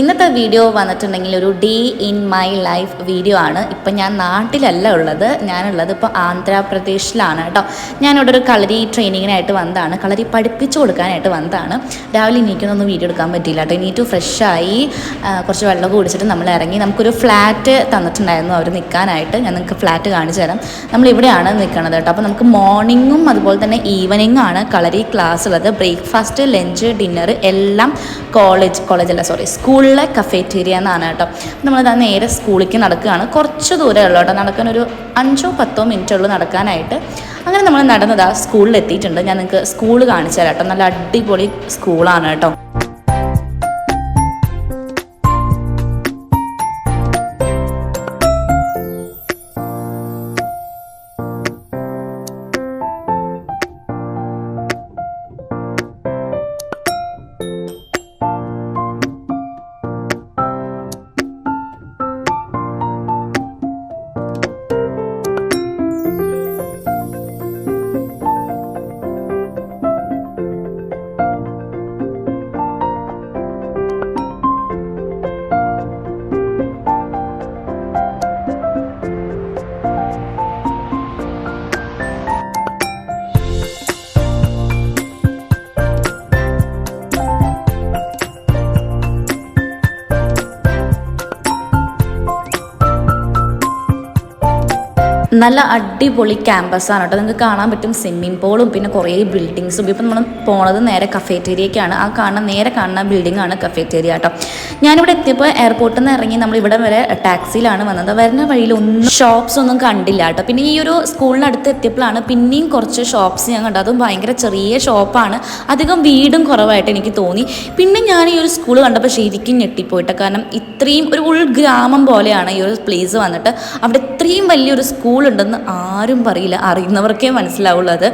ഇന്നത്തെ വീഡിയോ വന്നിട്ടുണ്ടെങ്കിൽ ഒരു day in my life video ആണ്. ഇപ്പം ഞാൻ നാട്ടിലല്ല ഉള്ളത്. ഞാനുള്ളത് ഇപ്പോൾ ആന്ധ്രാപ്രദേശിലാണ് കേട്ടോ. ഞാനിവിടെ ഒരു കളരി ട്രെയിനിങ്ങിനായിട്ട് വന്നതാണ്. കളരി പഠിപ്പിച്ചു കൊടുക്കാനായിട്ട് വന്നതാണ്. രാവിലെ എണീക്കുന്നൊന്നും വീഡിയോ എടുക്കാൻ പറ്റിയില്ല കേട്ടോ. എണീറ്റ് ഫ്രഷായി കുറച്ച് വെള്ളം കുടിച്ചിട്ട് നമ്മൾ ഇറങ്ങി. നമുക്കൊരു ഫ്ലാറ്റ് തന്നിട്ടുണ്ടായിരുന്നു അവർ നിൽക്കാനായിട്ട്. ഞാൻ നിങ്ങൾക്ക് ഫ്ലാറ്റ് കാണിച്ചു തരാം. നമ്മൾ ഇവിടെയാണ് നിൽക്കുന്നത് കേട്ടോ. അപ്പോൾ നമുക്ക് മോർണിംഗും അതുപോലെ തന്നെ ഈവനിങ്ങും ആണ് കളരി ക്ലാസ് ഉള്ളത്. ബ്രേക്ക്ഫാസ്റ്റ് ലഞ്ച് ഡിന്നർ എല്ലാം കോളേജ് കോളേജല്ല സോറി സ്കൂളിലെ കഫേറ്റീരിയ എന്നാണ് കേട്ടോ. നമ്മളിതാ നേരെ സ്കൂളിലേക്ക് നടക്കുകയാണ്. കുറച്ച് ദൂരമേ ഉള്ളൂ കേട്ടോ. നടക്കാൻ ഒരു അഞ്ചോ പത്തോ മിനിറ്റ് ഉള്ളൂ നടക്കാനായിട്ട്. അങ്ങനെ നമ്മൾ നടന്നതാ സ്കൂളിൽ എത്തിയിട്ടുണ്ട് ഞാൻ നിങ്ങൾക്ക് സ്കൂൾ കാണിച്ചു തരാം കേട്ടോ. നല്ല അടിപൊളി സ്കൂളാണ് കേട്ടോ. നല്ല അടിപൊളി ക്യാമ്പസാണ് കേട്ടോ. നിങ്ങൾക്ക് കാണാൻ പറ്റും സ്വിമ്മിംഗ് പൂളും പിന്നെ കുറേ ബിൽഡിങ്സും ഇപ്പം നമ്മൾ പോണത് നേരെ കഫേറ്റേരിയക്കാണ് ആ കാണുന്ന നേരെ കാണുന്ന ബിൽഡിംഗ് ആണ് കഫേറ്റേരിയ കേട്ടോ. ഞാനിവിടെ എത്തിയപ്പോൾ എയർപോർട്ടിൽ നിന്ന് ഇറങ്ങി നമ്മൾ ഇവിടെ വരെ ടാക്സിയിലാണ് വന്നത്. വരുന്ന വഴിയിൽ ഒന്നും ഷോപ്സ് ഒന്നും കണ്ടില്ല കേട്ടോ. പിന്നെ ഈ ഒരു സ്കൂളിനടുത്ത് എത്തിയപ്പോഴാണ് പിന്നെയും കുറച്ച് ഷോപ്സ് ഞാൻ കണ്ടത്. അതും ഭയങ്കര ചെറിയ ഷോപ്പാണ് അധികം വീടും കുറവായിട്ട് എനിക്ക് തോന്നി. പിന്നെ ഞാൻ ഈ ഒരു സ്കൂൾ കണ്ടപ്പോൾ ശരിക്കും ഞെട്ടിപ്പോയിട്ട്. കാരണം ഇത്രയും ഒരു ഉൾഗ്രാമം പോലെയാണ് ഈ ഒരു പ്ലേസ് വന്നിട്ട്. അവിടെ ഇത്രയും വലിയൊരു സ്കൂൾ ഉണ്ടെന്ന് ആരും പറയില്ല അറിയുന്നവർക്കേ മനസ്സിലാവുള്ളൂ. അത്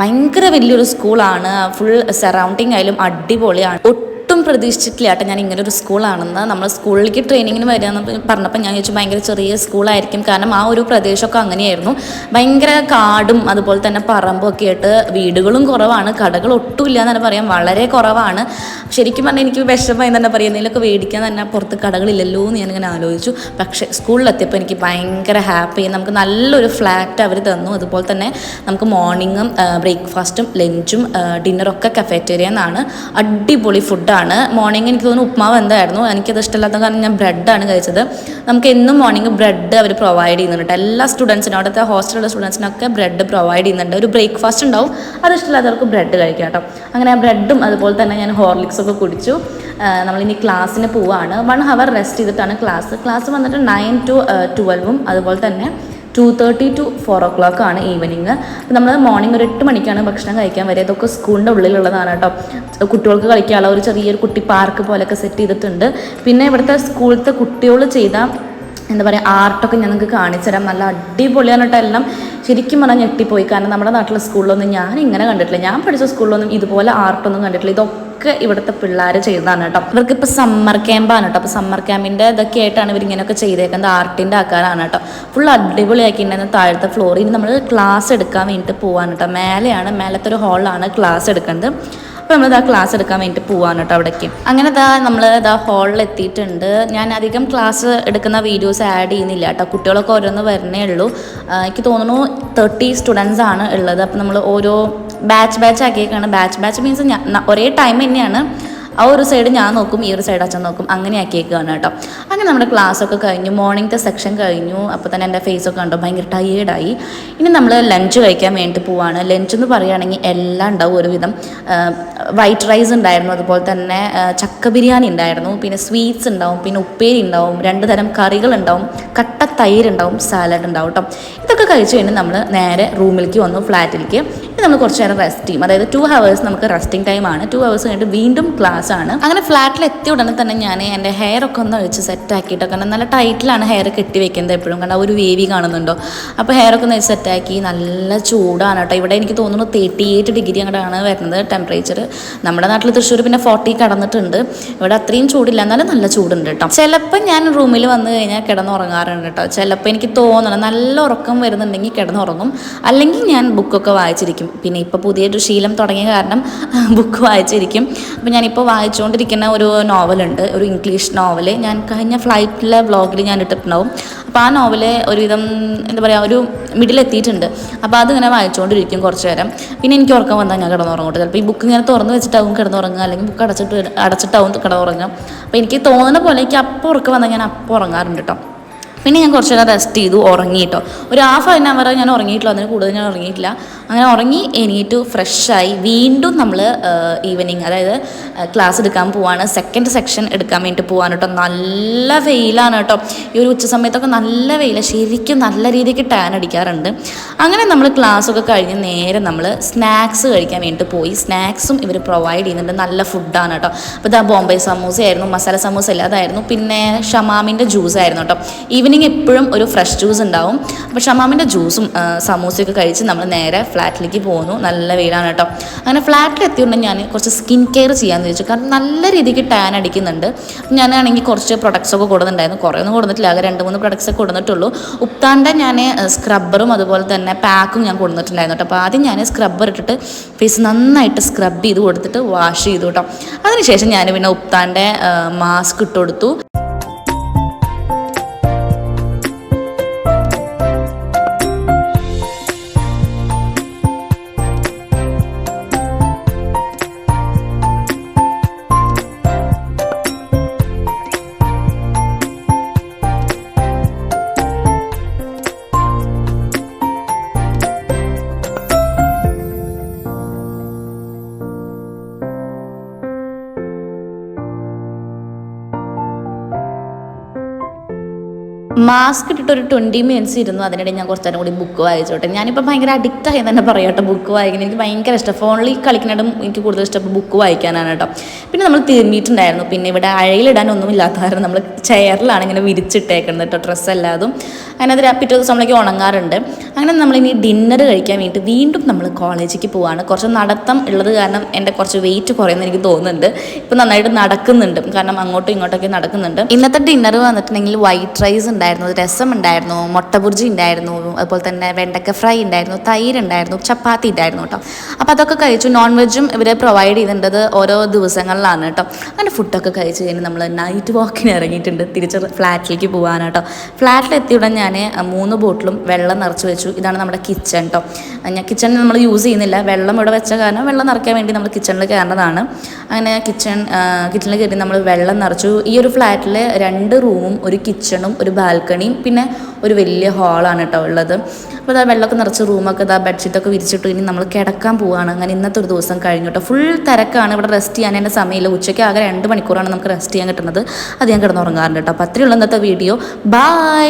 ഭയങ്കര വലിയൊരു സ്കൂളാണ് ഫുൾ സറൗണ്ടിങ് ആയാലും അടിപൊളിയാണ്. ഒട്ടും പ്രതീക്ഷിച്ചിട്ടില്ല കേട്ടോ. ഞാൻ ഇങ്ങനെ ഒരു സ്കൂളാണെന്ന്. നമ്മൾ സ്കൂളിലേക്ക് ട്രെയിനിങ്ങിന് വരികയെന്ന് പറഞ്ഞപ്പോൾ ഞാൻ ചോദിച്ചു ഭയങ്കര ചെറിയ സ്കൂളായിരിക്കും. കാരണം ആ ഒരു പ്രദേശമൊക്കെ അങ്ങനെയായിരുന്നു. ഭയങ്കര കാടും അതുപോലെ തന്നെ പറമ്പും ഒക്കെ ആയിട്ട് വീടുകളും കുറവാണ്. കടകൾ ഒട്ടും ഇല്ല എന്ന് തന്നെ പറയാം. വളരെ കുറവാണ്. ശരിക്കും പറഞ്ഞാൽ എനിക്ക് വിഷമമായി തന്നെ പറയാം. എന്തെങ്കിലുമൊക്കെ മേടിക്കാൻ തന്നെ പുറത്ത് കടകളില്ലല്ലോ എന്ന് ഞാനിങ്ങനെ ആലോചിച്ചു. പക്ഷേ സ്കൂളിലെത്തിയപ്പോൾ എനിക്ക് ഭയങ്കര ഹാപ്പി നമുക്ക് നല്ലൊരു ഫ്ലാറ്റ് അവർ തന്നു. അതുപോലെ തന്നെ നമുക്ക് മോർണിംഗും ബ്രേക്ക്ഫാസ്റ്റും ലഞ്ചും ഡിന്നറൊക്കെ കഫേറ്റേറിയ എന്നാണ് അടിപൊളി ഫുഡാണ്. മോർണിംഗ് എനിക്ക് തോന്നുന്നു ഉപ്മാവ് എന്തായിരുന്നു? എനിക്കത് ഇഷ്ടമില്ലാത്ത കാരണം ഞാൻ ബ്രെഡാണ് കഴിച്ചത്. നമുക്ക് എന്നും മോർണിംഗ് ബ്രെഡ് അവർ പ്രൊവൈഡ് ചെയ്യുന്നുണ്ട് എല്ലാ സ്റ്റുഡൻസിനും അവിടുത്തെ ഹോസ്റ്റലിലെ സ്റ്റുഡൻസിനൊക്കെ ബ്രെഡ് പ്രൊവൈഡ് ചെയ്യുന്നുണ്ട്. ഒരു ബ്രേക്ക്ഫാസ്റ്റ് ഉണ്ടാവും. അത് ഇഷ്ടമില്ലാത്തവർക്ക് ബ്രെഡ് കഴിക്കാം കേട്ടോ അങ്ങനെ ആ ബ്രെഡും അതുപോലെ തന്നെ ഞാൻ ഹോർലിക്സൊക്കെ കുടിച്ചു. നമ്മളിനി ക്ലാസ്സിന് പോവാണ്. വൺ ഹവർ റെസ്റ്റ് ചെയ്തിട്ടാണ് ക്ലാസ് ക്ലാസ് വന്നിട്ട് നയൻ ടു ട്വൽവും അതുപോലെ തന്നെ two thirty to four o'clock ആണ് ഈവനിങ് അപ്പോൾ നമ്മൾ മോർണിംഗ് ഒരു എട്ട് മണിക്കാണ് ഭക്ഷണം കഴിക്കാൻ വരെ ഇതൊക്കെ സ്കൂളിന്റെ ഉള്ളിലുള്ളതാണ് കേട്ടോ. കുട്ടികൾക്ക് കളിക്കാനുള്ള ഒരു ചെറിയൊരു കുട്ടി പാർക്ക് പോലെയൊക്കെ സെറ്റ് ചെയ്തിട്ടുണ്ട്. പിന്നെ ഇവിടുത്തെ സ്കൂളിലത്തെ കുട്ടികൾ ചെയ്ത എന്താ പറയുക ആർട്ടൊക്കെ ഞാൻ നിങ്ങൾക്ക് കാണിച്ചു തരാം നല്ല അടിപൊളിയാണ് കേട്ടോ എല്ലാം. ശരിക്കും പറഞ്ഞാൽ ഞെട്ടിപ്പോയി. കാരണം നമ്മുടെ നാട്ടിലെ സ്കൂളിലൊന്നും ഞാൻ ഇങ്ങനെ കണ്ടിട്ടില്ല. ഞാൻ പഠിച്ച സ്കൂളിലൊന്നും ഇതുപോലെ ആർട്ടൊന്നും കണ്ടിട്ടില്ല. ഇതൊക്കെ ഇവിടുത്തെ പിള്ളേർ ചെയ്തതാണ് കേട്ടോ. ഇവർക്ക് ഇപ്പോൾ സമ്മർ ക്യാമ്പാണ് കേട്ടോ. അപ്പോൾ സമ്മർ ക്യാമ്പിന്റെ ഇതൊക്കെ ആയിട്ടാണ് ഇവർ ഇങ്ങനെയൊക്കെ ചെയ്തേക്കുന്നത്. ആർട്ടിന്റെ ആക്കാനാണ് കേട്ടോ. ഫുൾ അടിപൊളിയാക്കിയിട്ടുണ്ടെന്ന് താഴത്തെ ഫ്ലോറിൽ നമ്മൾ ക്ലാസ് എടുക്കാൻ വേണ്ടിയിട്ട് പോവാണ് കേട്ടോ. മേലെയാണ് മേലത്തെ ഒരു ഹാളിലാണ് ക്ലാസ് എടുക്കുന്നത്. അപ്പോൾ ഇതാ ക്ലാസ് എടുക്കാൻ വേണ്ടി പോവാണ് കേട്ടോ അവിടേക്ക്. അങ്ങനെ ഇതാ നമ്മൾ ഇതാ ഹാളിൽ എത്തിയിട്ടുണ്ട്. ഞാൻ അധികം ക്ലാസ് എടുക്കുന്ന വീഡിയോസ് ആഡ് ചെയ്യുന്നില്ല കേട്ടോ കുട്ടികളൊക്കെ ഓരോന്ന് വരണേ ഉള്ളൂ. എനിക്ക് തോന്നുന്നു തേർട്ടി സ്റ്റുഡൻസ് ആണ് ഉള്ളത്. അപ്പോൾ നമ്മൾ ഓരോ ബാച്ച് ബാച്ച് ആക്കിയേക്കാണ്. ബാച്ച് ബാച്ച് മീൻസ് ഒരേ ടൈം തന്നെയാണ്. ആ ഒരു സൈഡ് ഞാൻ നോക്കും ഈ ഒരു സൈഡ് അച്ഛൻ നോക്കും. അങ്ങനെ ആക്കിയേക്കാണ് കേട്ടോ. അങ്ങനെ നമ്മുടെ ക്ലാസ് ഒക്കെ കഴിഞ്ഞു. മോർണിംഗത്തെ സെക്ഷൻ കഴിഞ്ഞു. അപ്പോൾ തന്നെ എന്റെ ഫേസ് ഒക്കെ കണ്ടോ. ഭയങ്കര ടയേർഡായി ഇനി നമ്മൾ ലഞ്ച് കഴിക്കാൻ വേണ്ടി പോവാണ്. ലഞ്ച് എന്ന് പറയുകയാണെങ്കിൽ എല്ലാം ഉണ്ടാവും ഒരുവിധം. വൈറ്റ് റൈസ് ഉണ്ടായിരുന്നു. അതുപോലെ തന്നെ ചക്ക ബിരിയാണി ഉണ്ടായിരുന്നു. പിന്നെ സ്വീറ്റ്സ് ഉണ്ടാവും. പിന്നെ ഉപ്പേരി ഉണ്ടാവും. രണ്ട് തരം കറികൾ ഉണ്ടാവും. കട്ട തൈര് ഉണ്ടാവും. സാലഡ് ഉണ്ടാവും കേട്ടോ. ഇതൊക്കെ കഴിച്ച് കഴിഞ്ഞ് നമ്മൾ നേരെ റൂമിലേക്ക് വന്നു ഫ്ലാറ്റിലേക്ക് നമ്മൾ കുറച്ച് നേരം റെസ്റ്റ് ചെയ്യും. അതായത് ടു ഹവേഴ്സ് നമുക്ക് റെസ്റ്റിംഗ് ടൈം ആണ്. ടു ഹവേഴ്സ് കഴിഞ്ഞിട്ട് വീണ്ടും ക്ലാസ് ആണ്. അങ്ങനെ ഫ്ലാറ്റിൽ എത്തിയ ഉടനെ തന്നെ ഞാൻ എന്റെ ഹെയർ ഒക്കെ ഒന്ന് വെച്ച് സെറ്റ് കാരണം നല്ല ടൈറ്റിലാണ് ഹെയർ കെട്ടി വെക്കുന്നത് എപ്പോഴും. കാരണം ഒരു വേവി കാണുന്നുണ്ടോ? അപ്പോൾ ഹെയർ ഒക്കെ ഒന്ന് സെറ്റ് ആക്കി. നല്ല ചൂടാണ് കേട്ടോ. ഇവിടെ എനിക്ക് തോന്നുന്നു തേർട്ടി എയ്റ്റ് ഡിഗ്രി അങ്ങോട്ടാണ് വരുന്നത് ടെമ്പറേച്ചർ നമ്മുടെ നാട്ടിൽ തൃശ്ശൂർ പിന്നെ ഫോർട്ടി കടന്നിട്ടുണ്ട്. ഇവിടെ അത്രയും ചൂടില്ല. എന്നാലും നല്ല ചൂടുണ്ട് കേട്ടോ. ചിലപ്പോൾ ഞാൻ റൂമിൽ വന്നു കഴിഞ്ഞാൽ കിടന്നുറങ്ങാറുണ്ട് കേട്ടോ. ചിലപ്പോൾ എനിക്ക് തോന്നണം. നല്ല ഉറക്കം വരുന്നുണ്ടെങ്കിൽ കിടന്നുറങ്ങും. അല്ലെങ്കിൽ ഞാൻ ബുക്കൊക്കെ വായിച്ചിരിക്കും. വായിച്ചിരിക്കും പിന്നെ ഇപ്പോൾ പുതിയൊരു ശീലം തുടങ്ങിയ കാരണം ബുക്ക് വായിച്ചിരിക്കും. അപ്പോൾ ഞാനിപ്പോൾ വായിച്ചുകൊണ്ടിരിക്കുന്ന ഒരു നോവലുണ്ട്. ഒരു ഇംഗ്ലീഷ് നോവൽ ഞാൻ കഴിഞ്ഞ ഫ്ലൈറ്റിലെ വ്ളോഗിൽ ഞാൻ ഇട്ടിട്ടുണ്ടാവും. അപ്പോൾ ആ നോവൽ ഒരുവിധം എന്താ പറയുക ഒരു മിഡിൽ എത്തിയിട്ടുണ്ട്. അപ്പോൾ അതിങ്ങനെ വായിച്ചുകൊണ്ടിരിക്കും കുറച്ച് നേരം. പിന്നെ എനിക്ക് ഉറക്കം വന്നാൽ ഞാൻ കിടന്നുറങ്ങോട്ട് ചിലപ്പോൾ ഈ ബുക്ക് ഇങ്ങനെ തുറന്ന് വെച്ചിട്ടാവും കിടന്നുറങ്ങുക. അല്ലെങ്കിൽ ബുക്ക് അടച്ചിട്ട് അടച്ചിട്ടാവും കിടന്നുറങ്ങുക. അപ്പോൾ എനിക്ക് തോന്നുന്ന പോലെ എനിക്ക് അപ്പോൾ ഉറക്കം വന്നാൽ ഞാൻ അപ്പോൾ ഉറങ്ങാറുണ്ട് കേട്ടോ. പിന്നെ ഞാൻ കുറച്ച് നേരം റെസ്റ്റ് ചെയ്തു ഉറങ്ങി കേട്ടോ ഒരു ഹാഫ് ആൻ അവർ ഞാൻ ഉറങ്ങിയിട്ടില്ല അതിന് കൂടുതൽ ഞാൻ ഉറങ്ങിയിട്ടില്ല. അങ്ങനെ ഉറങ്ങി എണീറ്റു ഫ്രഷായി വീണ്ടും നമ്മൾ ഈവനിങ് അതായത് ക്ലാസ് എടുക്കാൻ പോവാണ്. സെക്കൻഡ് സെക്ഷൻ എടുക്കാൻ വേണ്ടി പോവാണ് കേട്ടോ നല്ല വെയിലാണ് കേട്ടോ ഈ ഒരു ഉച്ച സമയത്തൊക്കെ നല്ല വെയിൽ ശരിക്കും നല്ല രീതിക്ക് ടാൻ അടിക്കാറുണ്ട്. അങ്ങനെ നമ്മൾ ക്ലാസ് ഒക്കെ കഴിഞ്ഞ് നേരെ നമ്മൾ സ്നാക്സ് കഴിക്കാൻ വേണ്ടി പോയി. സ്നാക്സും ഇവർ പ്രൊവൈഡ് ചെയ്യുന്നുണ്ട്. നല്ല ഫുഡാണ് കേട്ടോ അപ്പോൾ ഇതാ ബോംബെ സമൂസ ആയിരുന്നു മസാല സമൂസ അല്ലാതായിരുന്നു പിന്നെ ഷമാമിന്റെ ജ്യൂസ് ആയിരുന്നു കേട്ടോ ഈവനിങ് എപ്പോഴും ഒരു ഫ്രഷ് ജ്യൂസ് ഉണ്ടാവും. അപ്പോൾ ഷമാമിന്റെ ജ്യൂസും സമൂസയൊക്കെ കഴിച്ച് നമ്മൾ നേരെ ഫ്ലാറ്റിലേക്ക് പോകുന്നു. നല്ല വെയിലാണ് കേട്ടോ. അങ്ങനെ ഫ്ലാറ്റിൽ എത്തിയുകൊണ്ട് ഞാൻ കുറച്ച് സ്കിൻ കെയർ ചെയ്യാമെന്ന് ചോദിച്ചു കാരണം നല്ല രീതിക്ക് ടാൻ അടിക്കുന്നുണ്ട്. ഞാനാണെങ്കിൽ കുറച്ച് പ്രൊഡക്ട്സ് ഒക്കെ കൊടുത്തിട്ടുണ്ടായിരുന്നു. കുറേ ഒന്നും കൊടുത്തിട്ടില്ല. ആകെ രണ്ട് മൂന്ന് പ്രൊഡക്ട്സ് ഒക്കെ കൊടുത്തിട്ടുള്ളൂ. ഉപ്താന്റെ ഞാൻ സ്ക്രബ്ബറും അതുപോലെ തന്നെ പാക്കും ഞാൻ കൊടുത്തിട്ടുണ്ടായിരുന്നു കേട്ടോ. അപ്പോൾ ആദ്യം ഞാൻ സ്ക്രബ്ബർ ഇട്ടിട്ട് ഫേസ് നന്നായിട്ട് സ്ക്രബ് ചെയ്ത് കൊടുത്തിട്ട് വാഷ് ചെയ്തു കേട്ടോ. അതിനുശേഷം ഞാൻ പിന്നെ ഉപ്താന്റെ മാസ്ക് ഇട്ട് കൊടുത്തു. മാസ്ക് ഇട്ടിട്ട് ഒരു ട്വന്റി മിനിറ്റ്സ് ഇരുന്നു. അതിനിടെ ഞാൻ കുറച്ച് നേരം കൂടി ബുക്ക് വായിച്ചോട്ടെ. ഞാനിപ്പോൾ ഭയങ്കര അഡിക്റ്റ് ആയി തന്നെ പറയാട്ടോ ബുക്ക് വായിക്കുന്നത് എനിക്ക് ഭയങ്കര ഇഷ്ടം. ഫോണിൽ കളിക്കുന്നതും എനിക്ക് കൂടുതൽ ഇഷ്ടം ബുക്ക് വായിക്കാനാണ് കേട്ടോ. പിന്നെ നമ്മൾ തിരുമ്മിയിട്ടുണ്ടായിരുന്നു. പിന്നെ ഇവിടെ അഴയിലിടാൻ ഒന്നും ഇല്ലാത്ത കാരണം നമ്മൾ ചെയറിലാണ് ഇങ്ങനെ വിരിച്ചിട്ടേക്കുന്നത് കേട്ടോ ഡ്രസ്സ് എല്ലാതും അങ്ങനെ അത് പിറ്റേ ദിവസം നമ്മളേക്ക് ഉണങ്ങാറുണ്ട്. അങ്ങനെ നമ്മളിനി ഡിന്നർ കഴിക്കാൻ വേണ്ടി വീണ്ടും നമ്മൾ കോളേജിലേക്ക് പോവാണ്. കുറച്ച് നടത്തം ഉള്ളത് കാരണം എന്റെ കുറച്ച് വെയിറ്റ് കുറയുമെന്ന് എനിക്ക് തോന്നുന്നുണ്ട്. ഇപ്പം നന്നായിട്ട് നടക്കുന്നുണ്ട്. കാരണം അങ്ങോട്ടും ഇങ്ങോട്ടൊക്കെ നടക്കുന്നുണ്ട്. ഇന്നത്തെ ഡിന്നർ വന്നിട്ടുണ്ടെങ്കിൽ വൈറ്റ് റൈസ് ഉണ്ടായിരുന്നു രസം ഉണ്ടായിരുന്നു മുട്ട ബുർജി ഉണ്ടായിരുന്നു അതുപോലെ തന്നെ വെണ്ടക്ക ഫ്രൈ ഉണ്ടായിരുന്നു തൈര് ഉണ്ടായിരുന്നു ചപ്പാത്തി ഉണ്ടായിരുന്നു കേട്ടോ. അപ്പോൾ അതൊക്കെ കഴിച്ചു. നോൺ വെജും ഇവർ പ്രൊവൈഡ് ചെയ്തിട്ടുള്ളത് ഓരോ ദിവസങ്ങളിലാണ് കേട്ടോ. അങ്ങനെ ഫുഡൊക്കെ കഴിച്ച് കഴിഞ്ഞ് നമ്മൾ നൈറ്റ് വാക്കിന് ഇറങ്ങിയിട്ടുണ്ട് തിരിച്ച് ഫ്ലാറ്റിലേക്ക് പോകാനാണ് കേട്ടോ. ഫ്ലാറ്റിൽ ഉടൻ ഞാൻ മൂന്ന് ബോട്ടിലും വെള്ളം നിറച്ച് വെച്ചു. ഇതാണ് നമ്മുടെ കിച്ചൺ കേട്ടോ ഞാൻ കിച്ചണിൽ നമ്മൾ യൂസ് ചെയ്യുന്നില്ല. വെള്ളം ഇവിടെ വെച്ച കാരണം വെള്ളം നിറയ്ക്കാൻ വേണ്ടി നമ്മൾ കിച്ചണിൽ കയറേണ്ടതാണ്. അങ്ങനെ കിച്ചൺ കിച്ചണിൽ കയറി നമ്മൾ വെള്ളം നിറച്ചു. ഈ ഒരു ഫ്ലാറ്റിൽ രണ്ട് റൂമും ഒരു കിച്ചണും ഒരു ബാൽക്കണിയും പിന്നെ ഒരു വലിയ ഹാളാണ് കേട്ടോ ഉള്ളത്. അപ്പോൾ ഇതാ വെള്ളമൊക്കെ നിറച്ച് റൂമൊക്കെ ഇതാ ബെഡ്ഷീറ്റൊക്കെ വിരിച്ചിട്ട്. ഇനി നമ്മൾ കിടക്കാൻ പോവുകയാണ് അങ്ങനെ ഇന്നത്തെ ഒരു ദിവസം കഴിഞ്ഞു കേട്ടോ. ഫുൾ തിരക്കാണ്. ഇവിടെ റെസ്റ്റ് ചെയ്യാൻ എന്റെ സമയമില്ല. ഉച്ചയ്ക്ക് ആകെ രണ്ട് മണിക്കൂറാണ് നമുക്ക് റെസ്റ്റ് ചെയ്യാൻ കിട്ടുന്നത്. അത് ഞാൻ കിടന്നുറങ്ങാറുണ്ട് കേട്ടോ. അപ്പോൾ അത്രയുള്ള ഇന്നത്തെ വീഡിയോ ബൈ